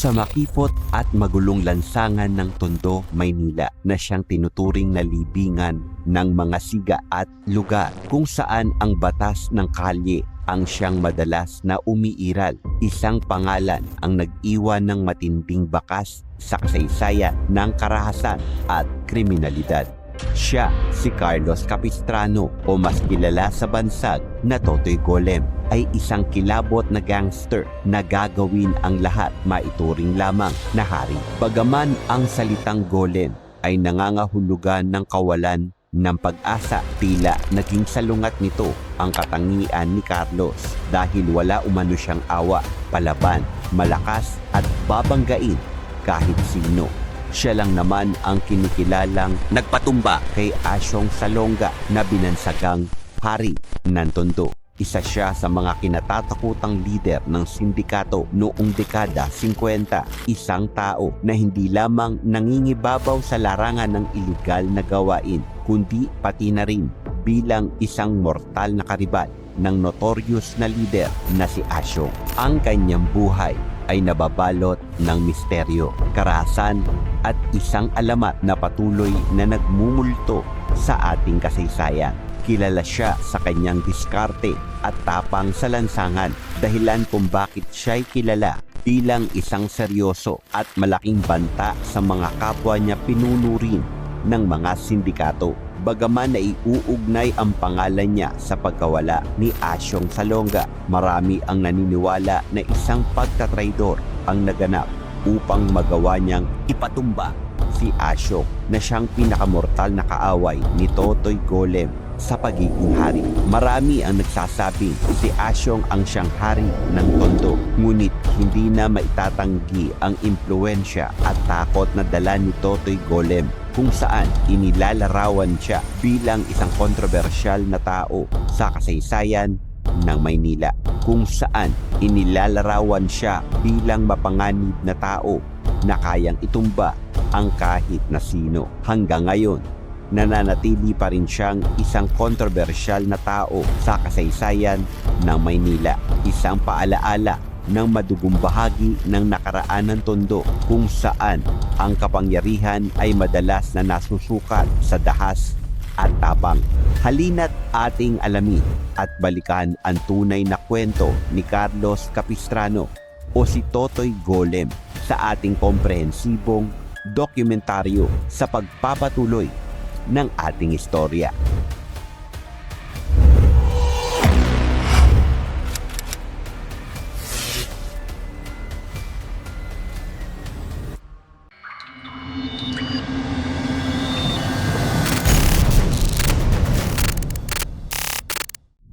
sa makipot at magulong lansangan ng Tondo, Maynila na siyang tinuturing na libingan ng mga siga at lugar kung saan ang batas ng kalye ang siyang madalas na umiiral. Isang pangalan ang nag-iwan ng matinding bakas sa kasaysayan ng karahasan at kriminalidad. Siya si Carlos Capistrano o mas kilala sa bansag na Totoy Golem ay isang kilabot na gangster na gagawin ang lahat maituring lamang na hari. Bagaman ang salitang golem ay nangangahulugan ng kawalan ng pag-asa tila naging salungat nito ang katangian ni Carlos dahil wala umano siyang awa, palaban, malakas at babanggain kahit sino. Siya lang naman ang kinikilalang nagpatumba kay Asyong Salonga na binansagang hari ng Tondo. Isa siya sa mga kinatatakutang leader ng sindikato noong dekada 50. Isang tao na hindi lamang nangingibabaw sa larangan ng ilegal na gawain, kundi pati na rin bilang isang mortal na karibal ng notorious na leader na si Asyong. Ang kanyang buhay ay nababalot ng misteryo, karahasan at isang alamat na patuloy na nagmumulto sa ating kasaysayan. Kilala siya sa kanyang diskarte at tapang sa lansangan dahilan kung bakit siya'y kilala bilang isang seryoso at malaking banta sa mga kapwa niya pinunurin ng mga sindikato. Bagaman na iuugnay ang pangalan niya sa pagkawala ni Asyong Salonga, marami ang naniniwala na isang pagtatraidor ang naganap upang magawa niyang ipatumba si Asyong na siyang pinakamortal na kaaway ni Totoy Golem sa pagiging hari. Marami ang nagsasabing si Asyong ang siyang hari ng Tondo. Ngunit hindi na maitatanggi ang impluensya at takot na dala ni Totoy Golem kung saan inilalarawan siya bilang isang kontrobersyal na tao sa kasaysayan ng Maynila kung saan inilalarawan siya bilang mapanganib na tao na kayang itumba ang kahit na sino. Hanggang ngayon, nananatili pa rin siyang isang kontrobersyal na tao sa kasaysayan ng Maynila. Isang paalaala ng madugong bahagi ng nakaraan ng tondo kung saan ang kapangyarihan ay madalas na nasusukat sa dahas at tapang. Halina't ating alamin at balikan ang tunay na kwento ni Carlos Capistrano o si Totoy Golem sa ating komprehensibong dokumentaryo sa pagpapatuloy ng ating istorya.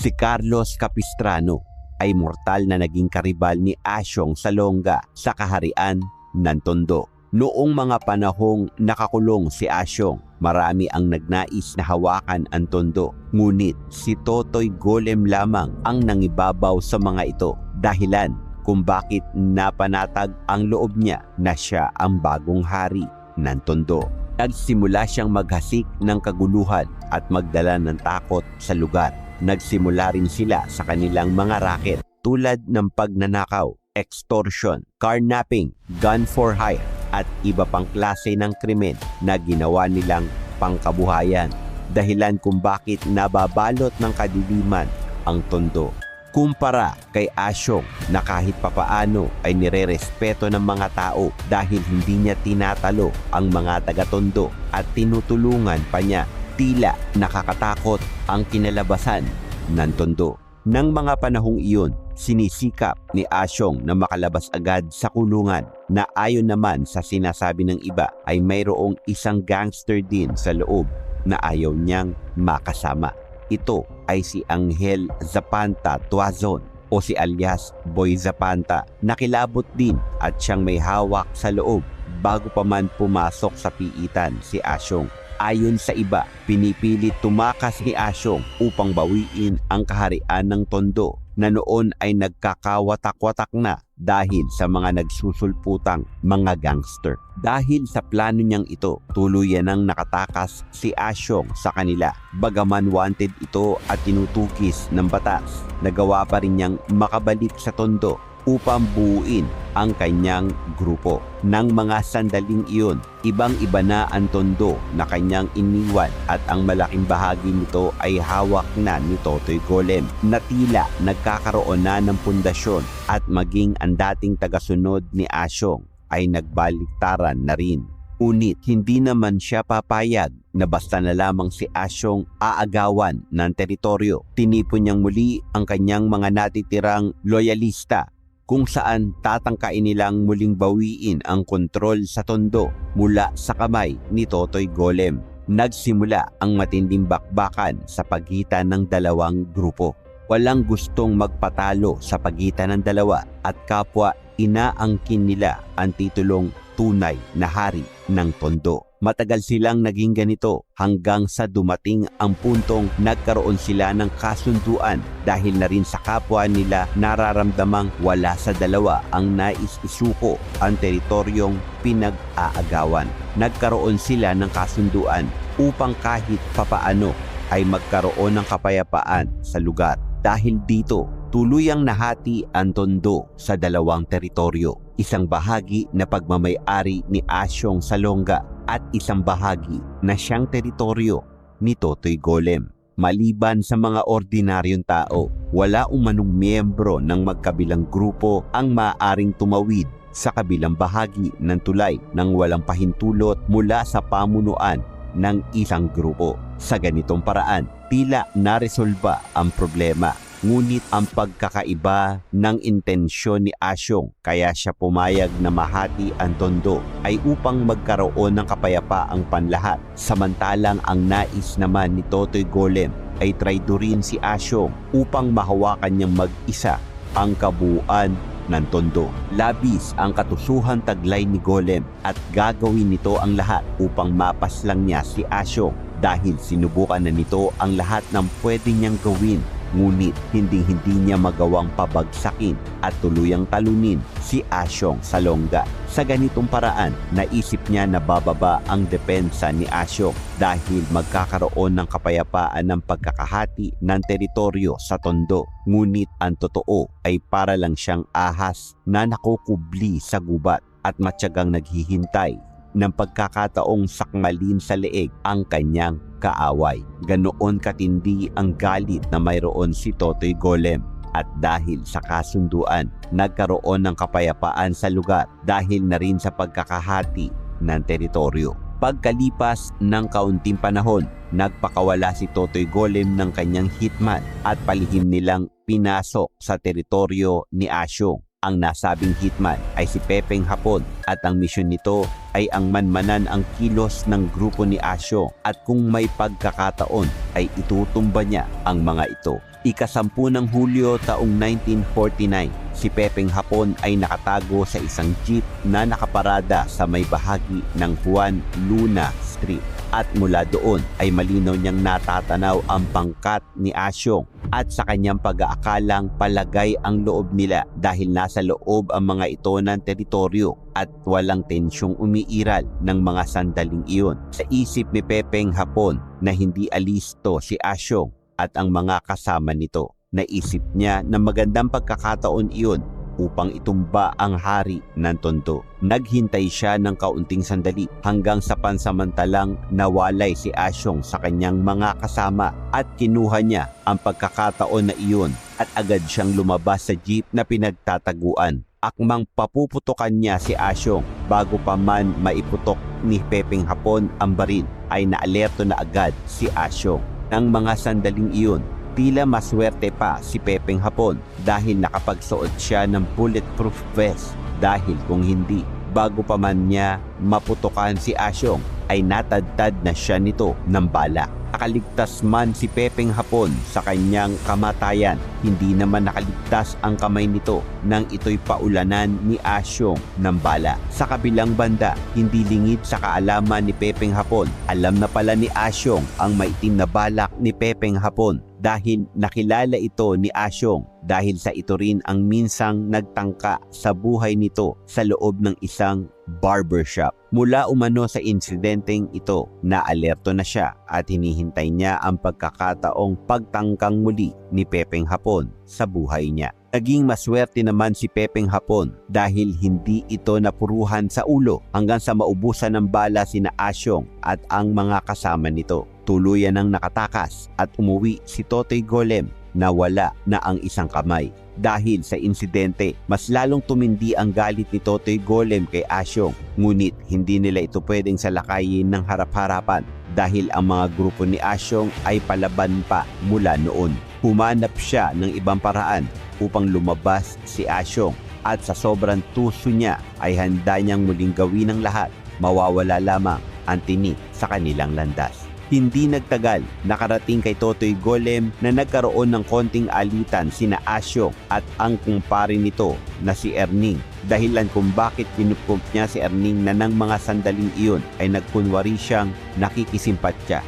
Si Carlos Capistrano ay mortal na naging karibal ni Asyong Salonga sa kaharian ng Tondo. Noong mga panahong nakakulong si Asyong, marami ang nagnais na hawakan ang Tondo. Ngunit si Totoy Golem lamang ang nangibabaw sa mga ito dahilan kung bakit napanatag ang loob niya na siya ang bagong hari ng Tondo. Nagsimula siyang maghasik ng kaguluhan at magdala ng takot sa lugar nagsimula rin sila sa kanilang mga racket tulad ng pagnanakaw, extortion, carnapping, gun for hire at iba pang klase ng krimen na ginawa nilang pangkabuhayan dahilan kung bakit nababalot ng kadiliman ang tondo. Kumpara kay Asyong na kahit papaano ay nirerespeto ng mga tao dahil hindi niya tinatalo ang mga taga-tondo at tinutulungan pa niya tila nakakatakot ang kinalabasan ng tondo. Nang mga panahong iyon, sinisikap ni Asyong na makalabas agad sa kulungan na ayon naman sa sinasabi ng iba ay mayroong isang gangster din sa loob na ayaw niyang makasama. Ito ay si Angel Zapanta Tuazon o si alias Boy Zapanta na kilabot din at siyang may hawak sa loob bago pa man pumasok sa piitan si Asyong. Ayon sa iba, pinipilit tumakas ni Asyong upang bawiin ang kaharian ng Tondo na noon ay nagkakawatak-watak na dahil sa mga nagsusulputang mga gangster. Dahil sa plano niyang ito, tuluyan nang nakatakas si Asyong sa kanila. Bagaman wanted ito at tinutugis ng batas, nagawa pa rin niyang makabalik sa Tondo upang buuin ang kanyang grupo. Nang mga sandaling iyon, ibang-iba na ang tondo na kanyang iniwan at ang malaking bahagi nito ay hawak na ni Totoy Golem na tila nagkakaroon na ng pundasyon at maging ang dating tagasunod ni Asyong ay nagbaliktaran na rin. Unit, hindi naman siya papayag na basta na lamang si Asyong aagawan ng teritoryo. Tinipon niyang muli ang kanyang mga natitirang loyalista kung saan tatangkain nilang muling bawiin ang kontrol sa tondo mula sa kamay ni Totoy Golem. Nagsimula ang matinding bakbakan sa pagitan ng dalawang grupo. Walang gustong magpatalo sa pagitan ng dalawa at kapwa inaangkin nila ang titulong tunay na hari ng tondo. Matagal silang naging ganito hanggang sa dumating ang puntong nagkaroon sila ng kasunduan dahil na rin sa kapwa nila nararamdamang wala sa dalawa ang nais isuko ang teritoryong pinag-aagawan. Nagkaroon sila ng kasunduan upang kahit papaano ay magkaroon ng kapayapaan sa lugar. Dahil dito, tuluyang nahati ang tondo sa dalawang teritoryo. Isang bahagi na pagmamayari ni Asyong Salonga at isang bahagi na siyang teritoryo ni Totoy Golem. Maliban sa mga ordinaryong tao, wala umanong miyembro ng magkabilang grupo ang maaring tumawid sa kabilang bahagi ng tulay nang walang pahintulot mula sa pamunuan ng isang grupo. Sa ganitong paraan, tila naresolba ang problema Ngunit ang pagkakaiba ng intensyon ni Asyong kaya siya pumayag na mahati ang tondo ay upang magkaroon ng kapayapaang panlahat. Samantalang ang nais naman ni Totoy Golem ay traidorin si Asyong upang mahawakan niyang mag-isa ang kabuuan ng tondo. Labis ang katusuhan taglay ni Golem at gagawin nito ang lahat upang mapaslang niya si Asyong dahil sinubukan na nito ang lahat ng pwede niyang gawin ngunit hindi-hindi niya magawang pabagsakin at tuluyang talunin si Asyong Salonga. Sa ganitong paraan, naisip niya na bababa ang depensa ni Asyong dahil magkakaroon ng kapayapaan ng pagkakahati ng teritoryo sa Tondo. Ngunit ang totoo ay para lang siyang ahas na nakukubli sa gubat at matyagang naghihintay ng pagkakataong sakmalin sa leeg ang kanyang kaaway. Ganoon katindi ang galit na mayroon si Totoy Golem at dahil sa kasunduan, nagkaroon ng kapayapaan sa lugar dahil na rin sa pagkakahati ng teritoryo. Pagkalipas ng kaunting panahon, nagpakawala si Totoy Golem ng kanyang hitman at palihim nilang pinasok sa teritoryo ni Asyong ang nasabing hitman ay si Pepeng Hapon at ang misyon nito ay ang manmanan ang kilos ng grupo ni Asyo at kung may pagkakataon ay itutumba niya ang mga ito. Ikasampu ng Hulyo taong 1949, si Pepeng Hapon ay nakatago sa isang jeep na nakaparada sa may bahagi ng Juan Luna Street. At mula doon ay malinaw niyang natatanaw ang pangkat ni Asyong at sa kanyang pag-aakalang palagay ang loob nila dahil nasa loob ang mga ito ng teritoryo at walang tensyong umiiral ng mga sandaling iyon. Sa isip ni Pepeng Hapon na hindi alisto si Asyong at ang mga kasama nito. Naisip niya na magandang pagkakataon iyon upang itumba ang hari ng Tondo. Naghintay siya ng kaunting sandali hanggang sa pansamantalang nawalay si Asyong sa kanyang mga kasama at kinuha niya ang pagkakataon na iyon at agad siyang lumabas sa jeep na pinagtataguan. Akmang papuputukan niya si Asyong bago pa man maiputok ni Pepeng Hapon ang baril ay naalerto na agad si Asyong ng mga sandaling iyon. Tila maswerte pa si Pepeng Hapon dahil nakapagsuot siya ng bulletproof vest dahil kung hindi, bago pa man niya maputukan si Asyong ay natadtad na siya nito ng bala. Nakaligtas man si Pepeng Hapon sa kanyang kamatayan, hindi naman nakaligtas ang kamay nito nang ito'y paulanan ni Asyong ng bala. Sa kabilang banda, hindi lingid sa kaalaman ni Pepeng Hapon. Alam na pala ni Asyong ang maitim na balak ni Pepeng Hapon dahil nakilala ito ni Asyong dahil sa ito rin ang minsang nagtangka sa buhay nito sa loob ng isang barbershop. Mula umano sa insidenteng ito, naalerto na siya at hinihintay niya ang pagkakataong pagtangkang muli ni Pepeng Hapon sa buhay niya. Naging maswerte naman si Pepeng Hapon dahil hindi ito napuruhan sa ulo hanggang sa maubusan ng bala sina Asyong at ang mga kasama nito. Tuluyan ng nakatakas at umuwi si Totoy Golem na wala na ang isang kamay. Dahil sa insidente, mas lalong tumindi ang galit ni Totoy Golem kay Asyong. Ngunit hindi nila ito pwedeng salakayin ng harap-harapan dahil ang mga grupo ni Asyong ay palaban pa mula noon. Humanap siya ng ibang paraan upang lumabas si Asyong at sa sobrang tuso niya ay handa niyang muling gawin ang lahat. Mawawala lamang ang tinik sa kanilang landas. Hindi nagtagal, nakarating kay Totoy Golem na nagkaroon ng konting alitan sina Asyong at ang kumpare nito na si Erning. Dahilan kung bakit kinukup niya si Erning na ng mga sandaling iyon ay nagkunwari siyang nakikisimpatya.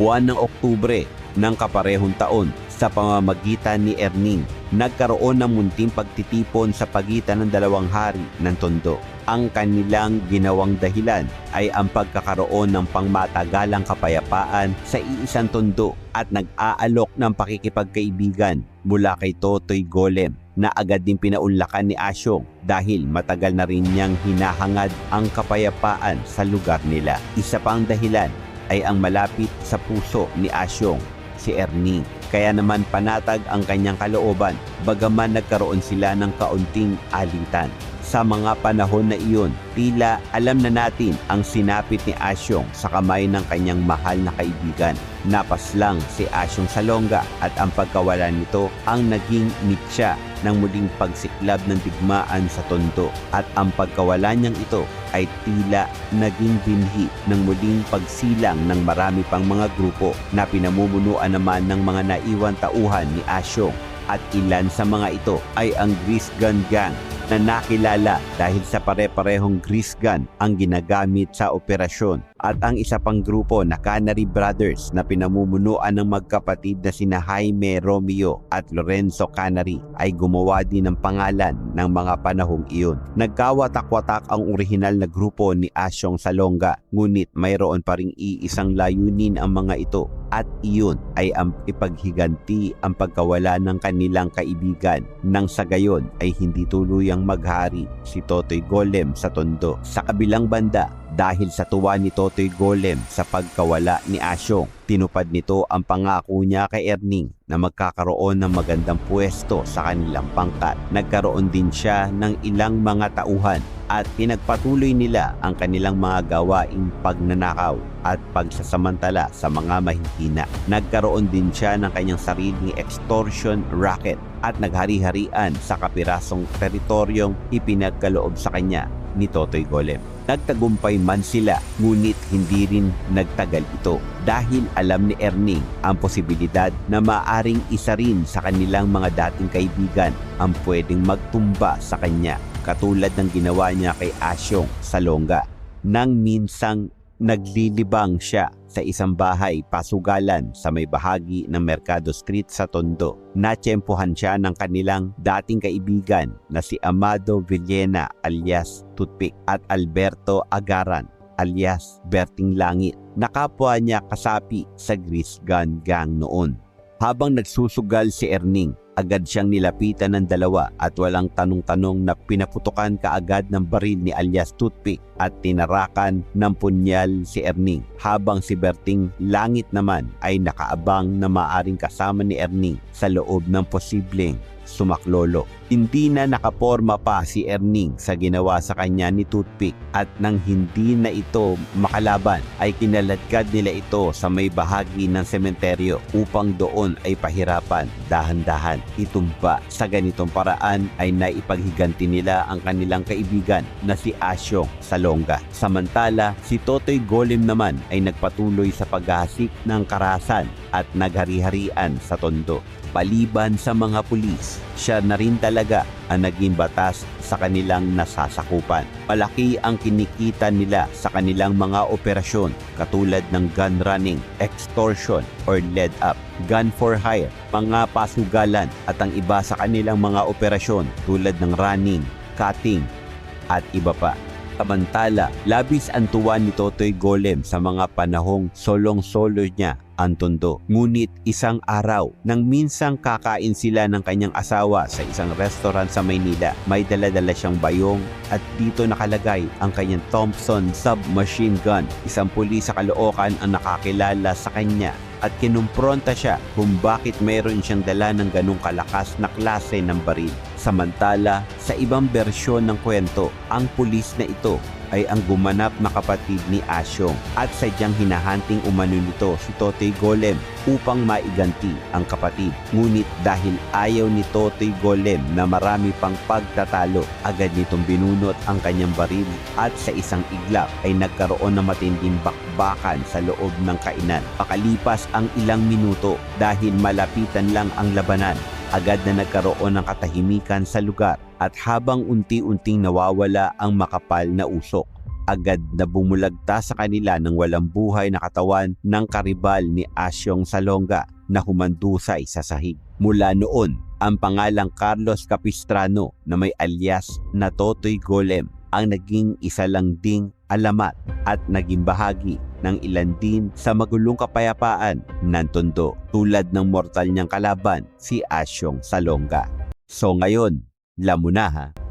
Buwan ng Oktubre ng kaparehong taon sa pamamagitan ni Erning, nagkaroon ng munting pagtitipon sa pagitan ng dalawang hari ng Tondo. Ang kanilang ginawang dahilan ay ang pagkakaroon ng pangmatagalang kapayapaan sa iisang Tondo at nag-aalok ng pakikipagkaibigan mula kay Totoy Golem na agad din pinaunlakan ni Asyong dahil matagal na rin niyang hinahangad ang kapayapaan sa lugar nila. Isa pang dahilan ay ang malapit sa puso ni Asyong, si Ernie. Kaya naman panatag ang kanyang kalooban bagaman nagkaroon sila ng kaunting alitan. Sa mga panahon na iyon, tila alam na natin ang sinapit ni Asyong sa kamay ng kanyang mahal na kaibigan. Napas lang si Asyong Salonga at ang pagkawala nito ang naging mitya ng muling pagsiklab ng digmaan sa Tondo. At ang pagkawala niyang ito ay tila naging binhi ng muling pagsilang ng marami pang mga grupo na pinamumunuan naman ng mga naiwan tauhan ni Asyong at ilan sa mga ito ay ang Grease Gun Gang na nakilala dahil sa pare-parehong grease gun ang ginagamit sa operasyon at ang isa pang grupo na Canary Brothers na pinamumunuan ng magkapatid na sina Jaime Romeo at Lorenzo Canary ay gumawa din ng pangalan ng mga panahong iyon. Nagkawatak-watak ang orihinal na grupo ni Asyong Salonga ngunit mayroon pa ring iisang layunin ang mga ito at iyon ay ang ipaghiganti ang pagkawala ng kanilang kaibigan nang sa gayon ay hindi tuluyang maghari si Totoy Golem sa Tondo. Sa kabilang banda, dahil sa tuwa ni Totoy Golem sa pagkawala ni Asyong, tinupad nito ang pangako niya kay Erning na magkakaroon ng magandang pwesto sa kanilang pangkat. Nagkaroon din siya ng ilang mga tauhan at pinagpatuloy nila ang kanilang mga gawaing pagnanakaw at pagsasamantala sa mga mahihina. Nagkaroon din siya ng kanyang sariling extortion racket at naghari-harian sa kapirasong teritoryong ipinagkaloob sa kanya ni Totoy Golem. Nagtagumpay man sila ngunit hindi rin nagtagal ito dahil alam ni Erning ang posibilidad na maaring isa rin sa kanilang mga dating kaibigan ang pwedeng magtumba sa kanya katulad ng ginawa niya kay Asyong sa Longga nang minsang naglilibang siya sa isang bahay pasugalan sa may bahagi ng Mercado Street sa Tondo. Natsyempohan siya ng kanilang dating kaibigan na si Amado Villena alias Toothpick at Alberto Agaran alias Berting Langit na kapwa niya kasapi sa Grease Gun Gang noon. Habang nagsusugal si Erning, agad siyang nilapitan ng dalawa at walang tanong-tanong na pinaputukan kaagad ng baril ni alias Toothpick at tinarakan ng punyal si Erning habang si Berting Langit naman ay nakaabang na maaring kasama ni Erning sa loob ng posibleng sumaklolo. Hindi na nakaporma pa si Erning sa ginawa sa kanya ni Toothpick at nang hindi na ito makalaban ay kinaladkad nila ito sa may bahagi ng sementeryo upang doon ay pahirapan dahan-dahan itumba. Sa ganitong paraan ay naipaghiganti nila ang kanilang kaibigan na si Asyong Salonga. Samantala, si Totoy Golem naman ay nagpatuloy sa paghahasik ng karasan at naghari-harian sa tondo. Paliban sa mga pulis, siya na rin talaga ang naging batas sa kanilang nasasakupan. Malaki ang kinikita nila sa kanilang mga operasyon katulad ng gun running, extortion or lead up, gun for hire, mga pasugalan at ang iba sa kanilang mga operasyon tulad ng running, cutting at iba pa. Samantala, labis ang tuwa ni Totoy Golem sa mga panahong solong-solo niya ang tondo. Ngunit isang araw, nang minsang kakain sila ng kanyang asawa sa isang restaurant sa Maynila, may daladala siyang bayong at dito nakalagay ang kanyang Thompson submachine gun. Isang pulis sa Caloocan ang nakakilala sa kanya at kinumpronta siya kung bakit mayroon siyang dala ng ganong kalakas na klase ng baril. Samantala, sa ibang bersyon ng kwento, ang pulis na ito ay ang gumanap na kapatid ni Asyong at sadyang hinahanting umano nito si Totoy Golem upang maiganti ang kapatid. Ngunit dahil ayaw ni Totoy Golem na marami pang pagtatalo, agad nitong binunot ang kanyang baril at sa isang iglap ay nagkaroon ng matinding bakbakan sa loob ng kainan. Pakalipas ang ilang minuto dahil malapitan lang ang labanan, agad na nagkaroon ng katahimikan sa lugar at habang unti-unting nawawala ang makapal na usok, agad na bumulagta sa kanila ng walang buhay na katawan ng karibal ni Asyong Salonga na humandusay sa sahig. Mula noon, ang pangalang Carlos Capistrano na may alias na Totoy Golem ang naging isa lang ding alamat at naging bahagi ng ilan din sa magulong kapayapaan ng Tondo tulad ng mortal niyang kalaban si Asyong Salonga. So ngayon, la Munaja.